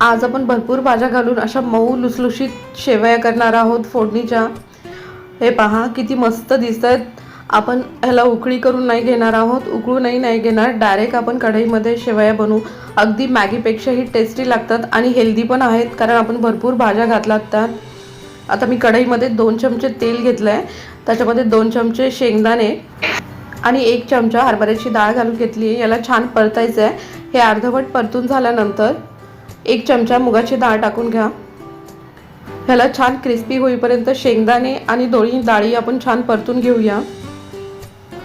आज आपण भरपूर भाज्या घालून अशा मऊ लुसलुशीत शेवया करणार आहोत फोडणीच्या. हे पहा किती मस्त दिसत आहेत आपण ह्याला उकळी करून नाही घेणार आहोत. उकळूनही नाही घेणार. डायरेक्ट आपण कढईमध्ये शेवया बनवू. अगदी मॅगीपेक्षाही टेस्टी लागतात आणि हेल्दी पण आहेत कारण आपण भरपूर भाज्या घातलात त्यात आता मी कढईमध्ये दोन चमचे तेल घेतलं आहे त्याच्यामध्ये दोन चमचे शेंगदाणे आणि एक चमचा हरभऱ्याची डाळ घालून घेतली आहे याला छान परतायचं आहे हे अर्धवट परतून झाल्यानंतर एक चमचा मुगाची डाळ टाकून घ्या. ह्याला छान क्रिस्पी होईपर्यंत शेंगदाणे आणि दोन्ही डाळी आपण छान परतून घेऊया.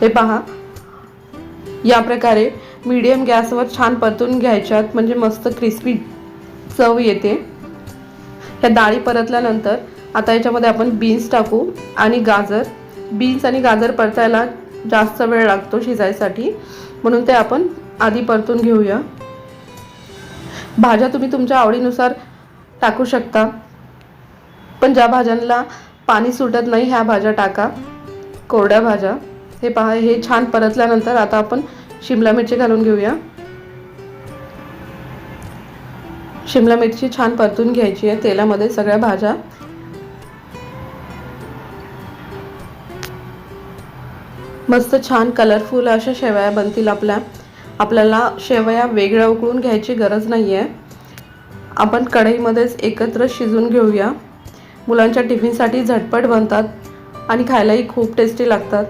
हे पहा. या प्रकारे मीडियम गॅसवर छान परतून घ्यायच्यात म्हणजे मस्त क्रिस्पी चव येते. ह्या डाळी परतल्यानंतर आता याच्यामध्ये आपण बीन्स टाकू आणि गाजर. बीन्स आणि गाजर परतायला जास्त वेळ लागतो शिजायसाठी म्हणून ते आपण आधी परतून घेऊया. भाज्या तुम्ही तुमच्या आवडीनुसार टाकू शकता. पण ज्या भाज्यांना पाणी सुटत नाही ह्या भाज्या टाका. कोरड्या भाज्या. हे पहा हे छान परतल्यानंतर आता आपण शिमला मिरची घालून घेऊया. शिमला मिरची छान परतून घ्यायची आहे. तेलामध्ये सगळ्या भाज्या. मस्त छान कलरफुल अशा शेवया बनतील आपल्या. आपल्याला शेवया वेगळ्या उकळून घ्यायची गरज नाही आहे आपण कढईमध्येच एकत्र शिजून घेऊया. मुलांच्या टिफिनसाठी झटपट बनतात आणि खायलाही खूप टेस्टी लागतात.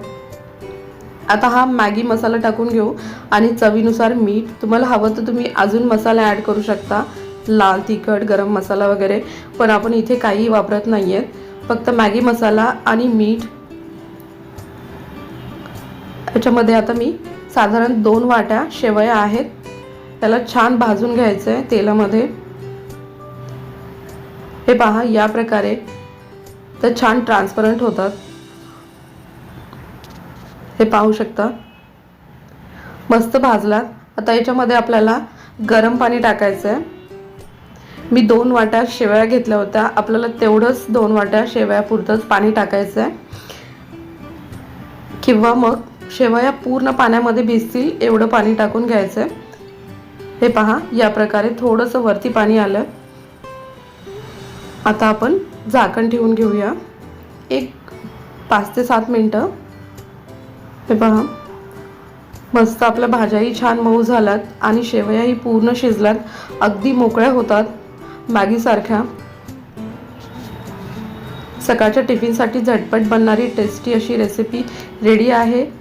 आता हा मॅगी मसाला टाकून घेऊ आणि चवीनुसार मीठ तुम्हाला हवं तर तुम्ही अजून मसाला ॲड करू शकता. लाल तिखट गरम मसाला वगैरे पण आपण इथे काहीही वापरत नाही आहेत फक्त मॅगी मसाला आणि मीठ. याच्यामध्ये आता मी साधारण दोन वाट्या शेवया आहेत. त्याला छान भाजून घ्यायचं आहे तेलामध्ये. हे पहा या प्रकारे तर छान ट्रान्सपरंट होतात. हे पाहू शकता. मस्त भाजलात. आता याच्यामध्ये आपल्याला गरम पाणी टाकायचं आहे मी दोन वाट्या शेवया घेतल्या होत्या. आपल्याला तेवढंच दोन वाट्या शेवया पुरतंच पाणी टाकायचं आहे किंवा मग शेवया पूर्ण पाण्यामध्ये भिजतील एवढं पाणी टाकून घ्यायचं आहे हे पहा या प्रकारे थोडंसं वरती पाणी आलं. आता आपण झाकण ठेवून घेऊया. एक पाच ते सात मिनटं. हे पहा. मस्त आपल्या भाज्याही छान मऊ झाल्यात आणि शेवयाही पूर्ण शिजल्यात. अगदी मोकळ्या होतात. मॅगीसारख्या सकाळच्या टिफिनसाठी झटपट बनणारी टेस्टी अशी रेसिपी रेडी आहे.